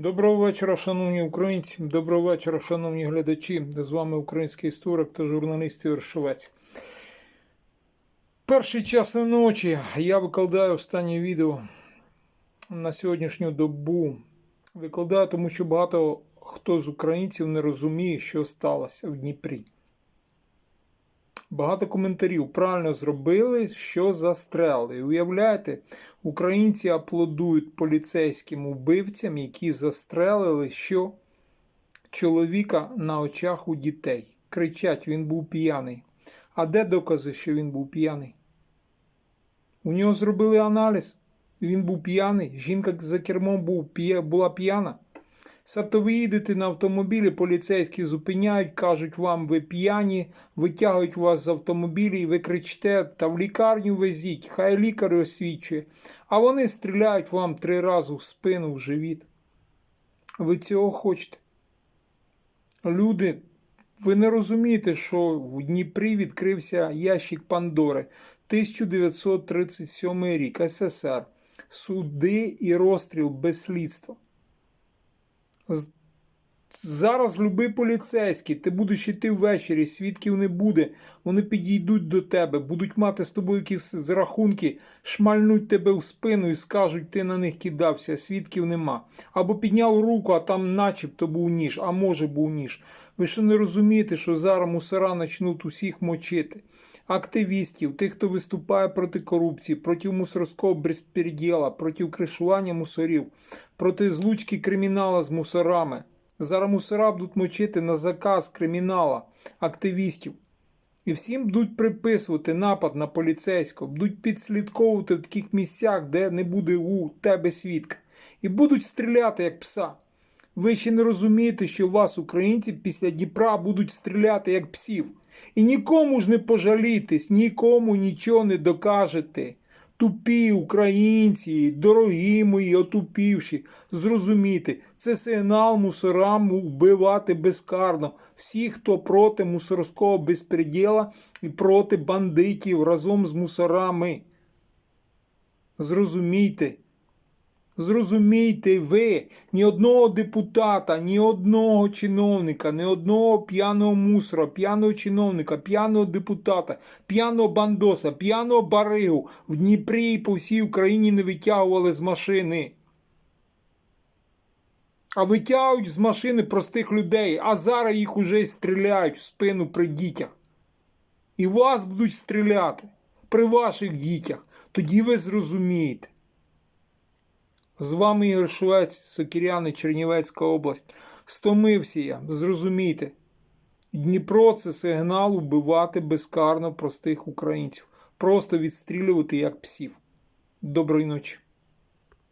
Доброго вечора, шановні українці. Доброго вечора, шановні глядачі. З вами український історик та журналіст Ігор Шовець. Перший час ночі я викладаю останнє відео на сьогоднішню добу. Викладаю, тому що багато хто з українців не розуміє, що сталося в Дніпрі. Багато коментарів правильно зробили, що застрелили. Уявляєте, українці аплодують поліцейським убивцям, які застрелили що чоловіка на очах у дітей. Кричать, він був п'яний. А де докази, що він був п'яний? У нього зробили аналіз. Він був п'яний. Жінка за кермом був, була п'яна. Тобто ви їдете на автомобілі, поліцейські зупиняють, кажуть вам, ви п'яні, витягують вас з автомобілі, і ви кричите, та в лікарню везіть, хай лікар освічує. А вони стріляють вам три рази в спину, в живіт. Ви цього хочете? Люди, ви не розумієте, що в Дніпрі відкрився ящик Пандори 1937 рік, СССР. Суди і розстріл без слідства. З- Зараз любий поліцейський, ти будеш йти ввечері, свідків не буде. Вони підійдуть до тебе, будуть мати з тобою якісь зрахунки, шмальнуть тебе в спину і скажуть, ти на них кидався, свідків нема. Або підняв руку, а там начебто був ніж, а може був ніж. Ви що не розумієте, що зараз мусора почнуть усіх мочити? Активістів, тих, хто виступає проти корупції, проти мусорського безпреділа, проти кришування мусорів, проти злучки кримінала з мусорами. Зараз мусора будуть мочити на заказ кримінала, активістів. І всім будуть приписувати напад на поліцейського, будуть підслідковувати в таких місцях, де не буде у тебе свідка. І будуть стріляти як пса. Ви ще не розумієте, що вас, українці, після Дніпра будуть стріляти як псів. І нікому ж не пожалітесь, нікому нічого не докажете. Тупі українці, дорогі мої, отупівші, зрозумійте, це сигнал мусорам вбивати безкарно всіх, хто проти мусорського безпреділа і проти бандитів разом з мусорами. Зрозумійте. Зрозумійте ви, ні одного депутата, ні одного чиновника, ні одного п'яного мусора, п'яного чиновника, п'яного депутата, п'яного бандоса, п'яного баригу в Дніпрі і по всій Україні не витягували з машини. А витягують з машини простих людей, а зараз їх уже стріляють в спину при дітях. І вас будуть стріляти при ваших дітях. Тоді ви зрозумієте. З вами Ігор Швець, Сокіряни, Чернівецька область. Стомився я, зрозумійте. Дніпро це сигнал убивати безкарно простих українців. Просто відстрілювати як псів. Доброї ночі.